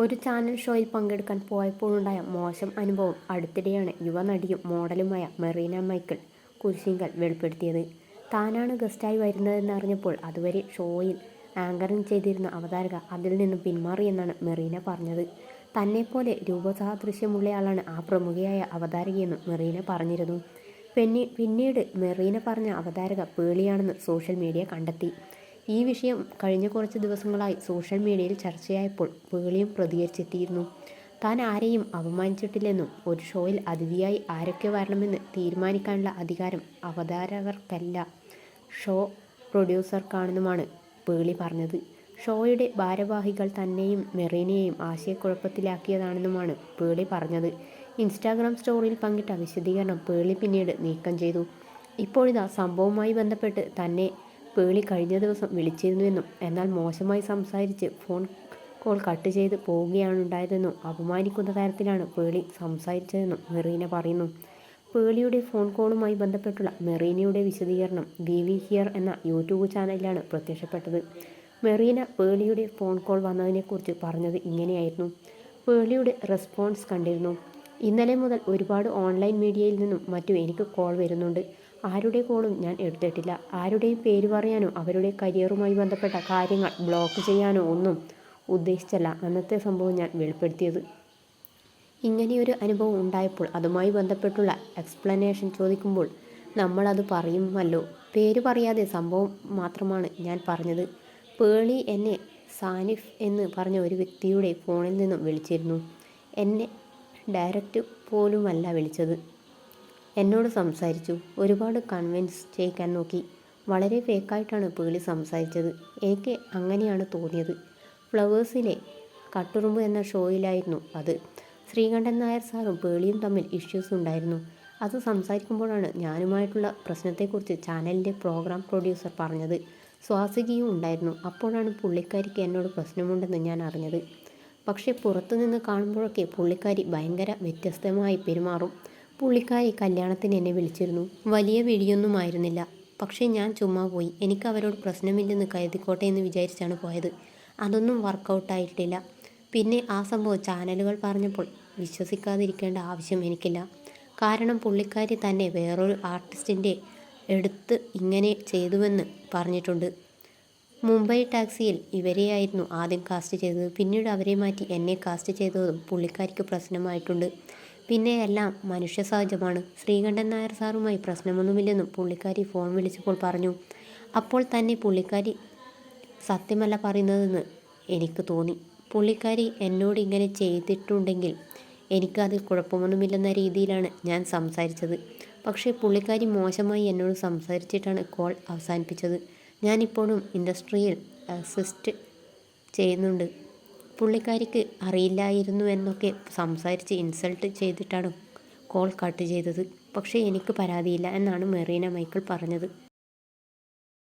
ഒരു ചാനൽ ഷോയിൽ പങ്കെടുക്കാൻ പോയപ്പോഴുണ്ടായ മോശം അനുഭവം അടുത്തിടെയാണ് യുവനടിയും മോഡലുമായ മെറീന മൈക്കിൾ കുരിശിങ്കൽ വെളിപ്പെടുത്തിയത്. താനാണ് ഗസ്റ്റായി വരുന്നതെന്ന് അറിഞ്ഞപ്പോൾ അതുവരെ ഷോയിൽ ആങ്കറിംഗ് ചെയ്തിരുന്ന അവതാരക അതിൽ നിന്നും പിന്മാറിയെന്നാണ് മെറീന പറഞ്ഞത്. തന്നെപ്പോലെ രൂപസാദൃശ്യമുള്ളയാളാണ് ആ പ്രമുഖയായ അവതാരകയെന്നും മെറീന പറഞ്ഞിരുന്നു. പിന്നെ പിന്നീട് മെറീന പറഞ്ഞ അവതാരക പേളിയാണെന്ന് സോഷ്യൽ മീഡിയ കണ്ടെത്തി. ഈ വിഷയം കഴിഞ്ഞ കുറച്ച് ദിവസങ്ങളായി സോഷ്യൽ മീഡിയയിൽ ചർച്ചയായപ്പോൾ പേളിയും പ്രതികരിച്ചെത്തിയിരുന്നു. താൻ ആരെയും അപമാനിച്ചിട്ടില്ലെന്നും ഒരു ഷോയിൽ അതിഥിയായി ആരൊക്കെ വരണമെന്ന് തീരുമാനിക്കാനുള്ള അധികാരം അവതാരകർക്കല്ല. ഷോ പ്രൊഡ്യൂസർക്കാണെന്നുമാണ് പേളി പറഞ്ഞത്. ഷോയുടെ ഭാരവാഹികൾ തന്നെയും മെറീനയെയും ആശയക്കുഴപ്പത്തിലാക്കിയതാണെന്നുമാണ് പേളി പറഞ്ഞത്. ഇൻസ്റ്റാഗ്രാം സ്റ്റോറിയിൽ പങ്കിട്ട വിശദീകരണം പേളി പിന്നീട് നീക്കം ചെയ്തു. ഇപ്പോഴിതാ സംഭവവുമായി ബന്ധപ്പെട്ട് തന്നെ പേളി കഴിഞ്ഞ ദിവസം വിളിച്ചിരുന്നുവെന്നും എന്നാൽ മോശമായി സംസാരിച്ച് ഫോൺ കോൾ കട്ട് ചെയ്ത് പോവുകയാണുണ്ടായതെന്നും അപമാനിക്കുന്ന തരത്തിലാണ് പേളി സംസാരിച്ചതെന്നും മെറീന പറയുന്നു. പേളിയുടെ ഫോൺ കോളുമായി ബന്ധപ്പെട്ടുള്ള മെറീനയുടെ വിശദീകരണം വി വി ഹിയർ എന്ന യൂട്യൂബ് ചാനലിലാണ് പ്രത്യക്ഷപ്പെട്ടത്. മെറീന പേളിയുടെ ഫോൺ കോൾ വന്നതിനെക്കുറിച്ച് പറഞ്ഞത് ഇങ്ങനെയായിരുന്നു. പേളിയുടെ റെസ്പോൺസ് കണ്ടിരുന്നു. ഇന്നലെ മുതൽ ഒരുപാട് ഓൺലൈൻ മീഡിയയിൽ നിന്നും മറ്റും എനിക്ക് കോൾ വരുന്നുണ്ട്. ആരുടെ കോളും ഞാൻ എടുത്തിട്ടില്ല. ആരുടെയും പേര് പറയാനോ അവരുടെ കരിയറുമായി ബന്ധപ്പെട്ട കാര്യങ്ങൾ ബ്ലോക്ക് ചെയ്യാനോ ഒന്നും ഉദ്ദേശിച്ചല്ല. അന്നത്തെ സംഭവം ഞാൻ വെളിപ്പെടുത്തിയത്. ഇങ്ങനെയൊരു അനുഭവം ഉണ്ടായപ്പോൾ അതുമായി ബന്ധപ്പെട്ടുള്ള എക്സ്പ്ലനേഷൻ ചോദിക്കുമ്പോൾ നമ്മളത് പറയുമല്ലോ. പേര് പറയാതെ സംഭവം മാത്രമാണ് ഞാൻ പറഞ്ഞത്. പേളി എന്നെ സാനിഫ് എന്ന് പറഞ്ഞ ഒരു വ്യക്തിയുടെ ഫോണിൽ നിന്നും വിളിച്ചിരുന്നു. എന്നെ ഡയറക്റ്റ് പോലുമല്ല വിളിച്ചത്. എന്നോട് സംസാരിച്ചു. ഒരുപാട് കൺവിൻസ് ചെയ്യിക്കാൻ നോക്കി. വളരെ ഫേക്കായിട്ടാണ് പേളി സംസാരിച്ചത്. എനിക്ക് അങ്ങനെയാണ് തോന്നിയത്. ഫ്ലവേഴ്സിലെ കട്ടുറുമ്പ് എന്ന ഷോയിലായിരുന്നു അത്. ശ്രീകണ്ഠൻ നായർ സാറും പേളിയും തമ്മിൽ ഇഷ്യൂസ് ഉണ്ടായിരുന്നു. അത് സംസാരിക്കുമ്പോഴാണ് ഞാനുമായിട്ടുള്ള പ്രശ്നത്തെക്കുറിച്ച് ചാനലിന്റെ പ്രോഗ്രാം പ്രൊഡ്യൂസർ പറഞ്ഞത്. സ്വാസികയും ഉണ്ടായിരുന്നു. അപ്പോഴാണ് പുള്ളിക്കാരിക്ക് എന്നോട് പ്രശ്നമുണ്ടെന്ന് ഞാൻ അറിഞ്ഞത്. പക്ഷേ പുറത്തുനിന്ന് കാണുമ്പോഴൊക്കെ പുള്ളിക്കാരി ഭയങ്കര വ്യത്യസ്തമായി പെരുമാറും. പുള്ളിക്കാരി കല്യാണത്തിന് എന്നെ വിളിച്ചിരുന്നു. വലിയ വിടിയൊന്നും ആയിരുന്നില്ല പക്ഷേ ഞാൻ ചുമ്മാ പോയി. എനിക്ക് അവരോട് പ്രശ്നമില്ലെന്ന് കരുതിക്കോട്ടെ എന്ന് വിചാരിച്ചാണ് പോയത്. അതൊന്നും വർക്കൗട്ടായിട്ടില്ല. പിന്നെ ആ സംഭവം ചാനലുകൾ പറഞ്ഞപ്പോൾ വിശ്വസിക്കാതിരിക്കേണ്ട ആവശ്യം എനിക്കില്ല. കാരണം പുള്ളിക്കാരി തന്നെ വേറൊരു ആർട്ടിസ്റ്റിന്റെ എടുത്ത് ഇങ്ങനെ ചെയ്തുവെന്ന് പറഞ്ഞിട്ടുണ്ട്. മുംബൈ ടാക്സിയിൽ ഇവരെയായിരുന്നു ആദ്യം കാസ്റ്റ് ചെയ്തത്. പിന്നീട് അവരെ മാറ്റി എന്നെ കാസ്റ്റ് ചെയ്തതും പുള്ളിക്കാരിക്ക് പ്രശ്നമായിട്ടുണ്ട്. പിന്നെ എല്ലാം മനുഷ്യ സഹജമാണ്. ശ്രീകണ്ഠൻ നായർ സാറുമായി പ്രശ്നമൊന്നുമില്ലെന്നും പുള്ളിക്കാരി ഫോൺ വിളിച്ചപ്പോൾ പറഞ്ഞു. അപ്പോൾ തന്നെ പുള്ളിക്കാരി സത്യമല്ല പറയുന്നതെന്ന് എനിക്ക് തോന്നി. പുള്ളിക്കാരി എന്നോട് ഇങ്ങനെ ചെയ്തിട്ടുണ്ടെങ്കിൽ എനിക്കതിൽ കുഴപ്പമൊന്നുമില്ലെന്ന രീതിയിലാണ് ഞാൻ സംസാരിച്ചത്. പക്ഷേ പുള്ളിക്കാരി മോശമായി എന്നോട് സംസാരിച്ചിട്ടാണ് കോൾ അവസാനിപ്പിച്ചത്. ഞാനിപ്പോഴും ഇൻഡസ്ട്രിയിൽ അസിസ്റ്റ് ചെയ്യുന്നുണ്ട്. പുള്ളിക്കാരിക്ക് അറിയില്ലായിരുന്നു എന്നൊക്കെ സംസാരിച്ച് ഇൻസൾട്ട് ചെയ്തിട്ടാണ് കോൾ കട്ട് ചെയ്തത്. പക്ഷേ എനിക്ക് പരാതിയില്ല എന്നാണ് മെറീന മൈക്കിൾ പറഞ്ഞത്.